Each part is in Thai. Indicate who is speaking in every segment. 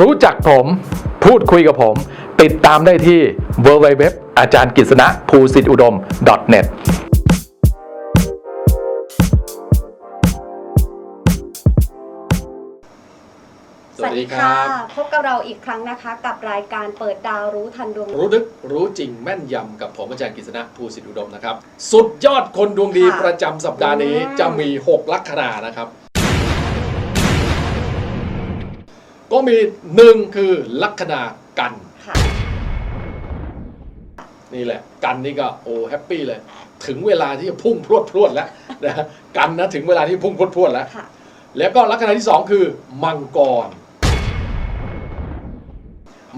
Speaker 1: รู้จักผม พูดคุยกับผม ติดตามได้ที่ www อาจารย์กฤษณะภูสิทธิอุดม .net
Speaker 2: สวัสดีครับ
Speaker 3: พบกับเราอีกครั้งนะคะ กับรายการเปิดดาวรู้ทันดวง
Speaker 2: รู้ลึกรู้จริงแม่นยำกับผมอาจารย์กฤษณะภูสิทธิอุดมนะครับ สุดยอดคนดวงดี
Speaker 3: ค่ะ
Speaker 2: ประจำสัปดาห์นี้
Speaker 3: อืม
Speaker 2: จะมี 6 ลัคนานะครับ ก็มีหนึ่งคือลัคนากัน
Speaker 3: ค่ะ
Speaker 2: นี่แหละ กันนี่ก็โอ้แฮปปี้เลย ถึงเวลาที่จะพุ่งพรวดพรวดแล้วนะกันนะถึงเวลาที่พุ่งพรวดพรวดแล้ว
Speaker 3: ค่ะ
Speaker 2: แล้วก็ลัคนาที่สองคือมังกร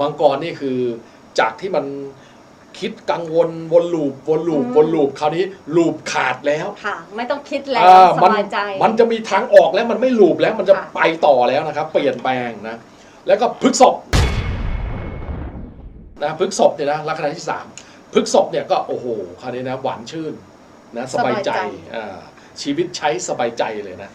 Speaker 2: มังกรนี่คือจากที่มัน คิดกังวลวนลูปวนลูป
Speaker 3: อืม
Speaker 2: วนลูปคราวนี้ลูปขาดแล้ว
Speaker 3: ค่ะ ไม่ต้องคิดแล้ว
Speaker 2: อ่า
Speaker 3: ส
Speaker 2: มัน
Speaker 3: บายใจ
Speaker 2: มันจะมีทางออกแล้วมันไม่ลูปแล้วมันจะ
Speaker 3: ค่ะ
Speaker 2: ไปต่อแล้วนะครับ เปลี่ยนแปลงนะแล้วก็พฤกษบนะพฤกษบเนี่ยนะลัคนาที่สามพฤกษบเนี่ยก็โอ้โหคราวนี้นะหวานชื่นนะสบายใจอ่าชีวิตใช้สบายใจเลยนะ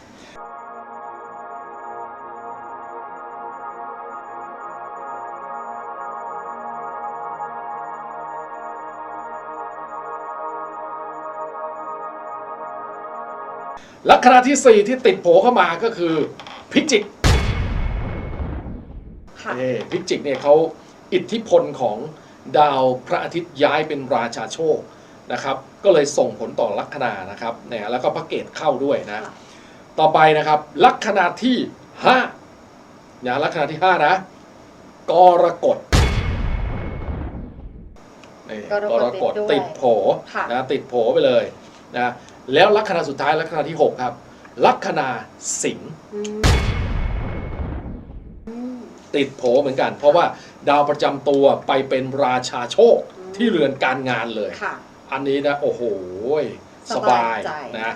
Speaker 2: ลัคนาที่ 4 ที่ติดโผเข้ามาก็คือพิจิก
Speaker 3: ค่ะ
Speaker 2: เอ่อพิจิกเนี่ยเขาอิทธิพลของดาวพระอาทิตย์ย้ายเป็นราชาโชคนะครับ ก็เลยส่งผลต่อลัคนานะครับเนี่ยแล้วก็พระเกตเข้าด้วยนะ
Speaker 3: ค่ะ
Speaker 2: ต่อไปนะครับ ลัคนาที่5นะลัคนาที่ 5 นะกรกฎนี่
Speaker 3: กรกฎติดด้วย
Speaker 2: ติดโผ
Speaker 3: ค่ะ
Speaker 2: นะติดโผไปเลยนะ แล้วลัคนาสุดท้ายลัคนาที่ 6 ครับ ลัคนาสิงห์
Speaker 3: อืมอืม
Speaker 2: ติดโผเหมือนกัน เพราะว่าดาวประจำตัวไปเป็นราชาโชค
Speaker 3: อืม
Speaker 2: ที่เรือนการงานเลย
Speaker 3: ค่ะ
Speaker 2: อันนี้นะ โอ้โหส
Speaker 3: ส
Speaker 2: บา
Speaker 3: บายยใจ
Speaker 2: นะ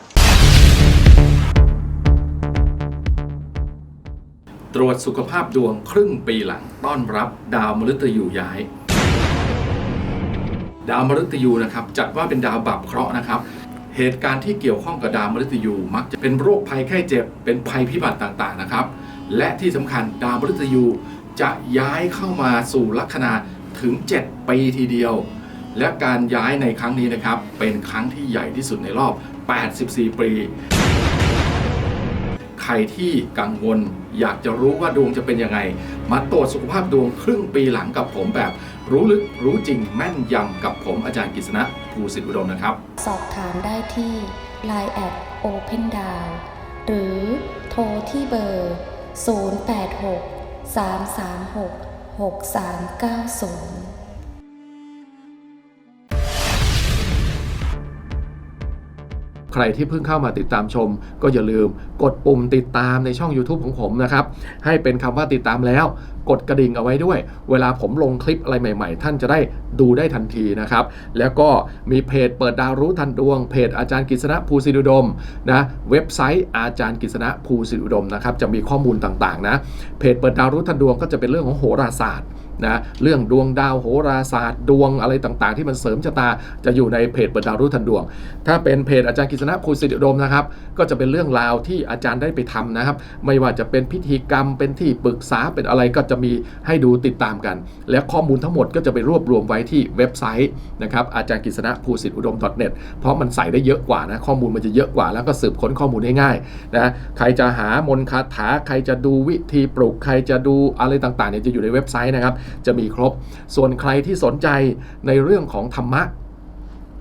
Speaker 2: ตรวจสุขภาพดวงครึ่งปีหลัง ต้อนรับดาวมฤตยูย้าย ดาวมฤตยูนะครับ จัดว่าเป็นดาวบับเคราะห์นะครับ เหตุการณ์ที่เกี่ยวข้องกับดาวมฤตยู มักจะเป็นโรคภัยไข้เจ็บ เป็นภัยพิบัติต่างๆนะครับ และที่สำคัญดาวมฤตยูจะย้ายเข้ามาสู่ลัคนาถึง 7 ปีทีเดียว และการย้ายในครั้งนี้นะครับ เป็นครั้งที่ใหญ่ที่สุดในรอบ 84 ปี ใครที่กังวลอยากจะรู้ว่าดวงจะเป็นยังไง มาตรวจสุขภาพดวงครึ่งปีหลังกับผมแบบ รู้ลึกรู้จริงแม่นยำกับผมอาจารย์กฤษณะ ภูสิทธิอุดมนะครับ
Speaker 4: สอบถามได้ที่ Line แอด Open d o w n หรือโทรที่เบอร์ 086 336 6390
Speaker 1: ใครที่เพิ่งเข้ามาติดตามชม ก็อย่าลืมกดปุ่มติดตามในช่อง YouTube ของผมนะครับ ให้เป็นคำว่าติดตามแล้ว กดกระดิ่งเอาไว้ด้วย เวลาผมลงคลิปอะไรใหม่ ๆ ท่านจะได้ดูได้ทันทีนะครับ แล้วก็มีเพจเปิดดาวรู้ทันดวง เพจอาจารย์กฤษณะภูสิรุดมนะเว็บไซต์อาจารย์กฤษณะภูสิรุดมนะครับจะมีข้อมูลต่างๆนะเพจเปิดดาวรู้ทันดวงก็จะเป็นเรื่องของโหราศาสตร์นะเรื่องดวงดาวโหราศาสตร์ ดวงอะไรต่างๆ ที่มันเสริมชะตาจะอยู่ในเพจเปิดดาวรู้ทันดวง ถ้าเป็นเพจอาจารย์กฤษณะภูสิริอุดมนะครับ ก็จะเป็นเรื่องราวที่อาจารย์ได้ไปทำนะครับ ไม่ว่าจะเป็นพิธีกรรมเป็นที่ปรึกษาเป็นอะไรก็จะมีให้ดูติดตามกัน และข้อมูลทั้งหมดก็จะไปรวบรวมไว้ที่เว็บไซต์นะครับอาจารย์กฤษณะภูสิริอุดม .net เพราะมันใส่ได้เยอะกว่านะข้อมูลมันจะเยอะกว่า แล้วก็สืบค้นข้อมูลได้ง่ายนะใครจะหามนคาถาใครจะดูวิธีปลูกใครจะดูอะไรต่างๆเนี่ยจะอยู่ในเว็บไซต์นะครับจะมีครบ ส่วนใครที่สนใจในเรื่องของธรรมะ